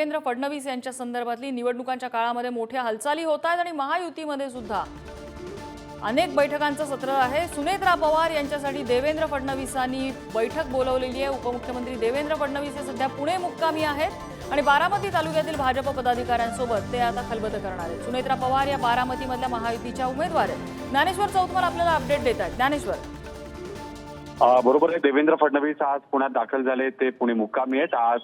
देवेंद्र फडणवीस यांच्या संदर्भातली निवडणुकांच्या काळामध्ये मोठ्या हालचाली होत आहेत आणि महायुतीमध्ये सुद्धा. अनेक बैठकांचं सत्र आहे. सुनेत्रा पवार यांच्यासाठी देवेंद्र फडणवीसांनी बैठक बोलवलेली आहे. उपमुख्यमंत्री देवेंद्र फडणवीस हे सध्या पुणे मुक्कामी आहेत आणि बारामती तालुक्यातील भाजप पदाधिकाऱ्यांसोबत ते आता खलबत करणार आहेत. सुनेत्रा पवार या बारामतीमधल्या महायुतीच्या उमेदवार आहेत. ज्ञानेश्वर चौतमल आपल्याला अपडेट देत आहेत. ज्ञानेश्वर. बरोबर आहे. देवेंद्र फडणवीस आज पुण्यात दाखल झाले. ते पुणे मुक्कामी आहेत. आज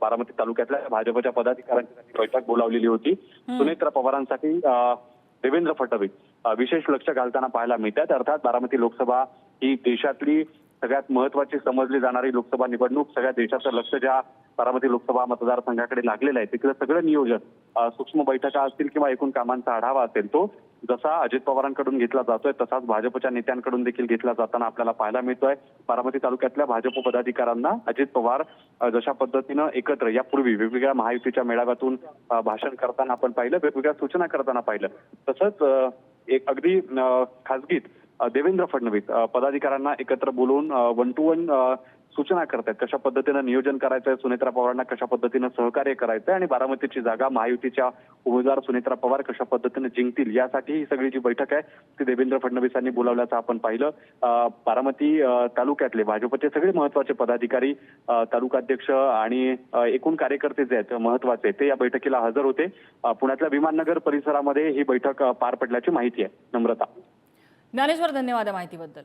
बारामती तालुक्यातल्या भाजपच्या पदाधिकाऱ्यांसाठी बैठक बोलावलेली होती. सुनेत्रा पवारांसाठी देवेंद्र फडणवीस विशेष लक्ष घालताना पाहायला मिळतात. अर्थात बारामती लोकसभा ही देशातली सगळ्यात महत्वाची समजली जाणारी लोकसभा निवडणूक सगळ्या देशाचं लक्ष ज्या बारामती लोकसभा मतदारसंघाकडे लागलेलं आहे तिकडे सगळं नियोजन सूक्ष्म बैठका असतील किंवा एकूण कामांचा आढावा असेल तो जसा अजित पवारांकडून घेतला जातोय तसाच भाजपच्या नेत्यांकडून देखील घेतला जाताना आपल्याला पाहायला मिळतोय. बारामती तालुक्यातल्या भाजप पदाधिकाऱ्यांना अजित पवार जशा पद्धतीनं एकत्र यापूर्वी वेगवेगळ्या महायुतीच्या मेळाव्यातून भाषण करताना आपण पाहिलं वेगवेगळ्या सूचना करताना पाहिलं. तसंच एक अगदी खासगीत देवेंद्र फडणवीस पदाधिकाऱ्यांना एकत्र बोलवून वन टू वन सूचना करतायत. कशा पद्धतीनं नियोजन करायचंय सुनेत्रा पवारांना कशा पद्धतीनं सहकार्य करायचंय आणि बारामतीची जागा महायुतीच्या उमेदवार सुनेत्रा पवार कशा पद्धतीनं जिंकतील यासाठी ही सगळी जी बैठक आहे ती देवेंद्र फडणवीसांनी बोलावल्याचं आपण पाहिलं. बारामती तालुक्यातले भाजपचे सगळे महत्त्वाचे पदाधिकारी तालुकाध्यक्ष आणि एकूण कार्यकर्ते जे आहेत महत्त्वाचे ते या बैठकीला हजर होते. पुण्यातल्या विमाननगर परिसरामध्ये ही बैठक पार पडल्याची माहिती आहे. नम्रता. ज्ञानेश्वर धन्यवाद या माहितीबद्दल.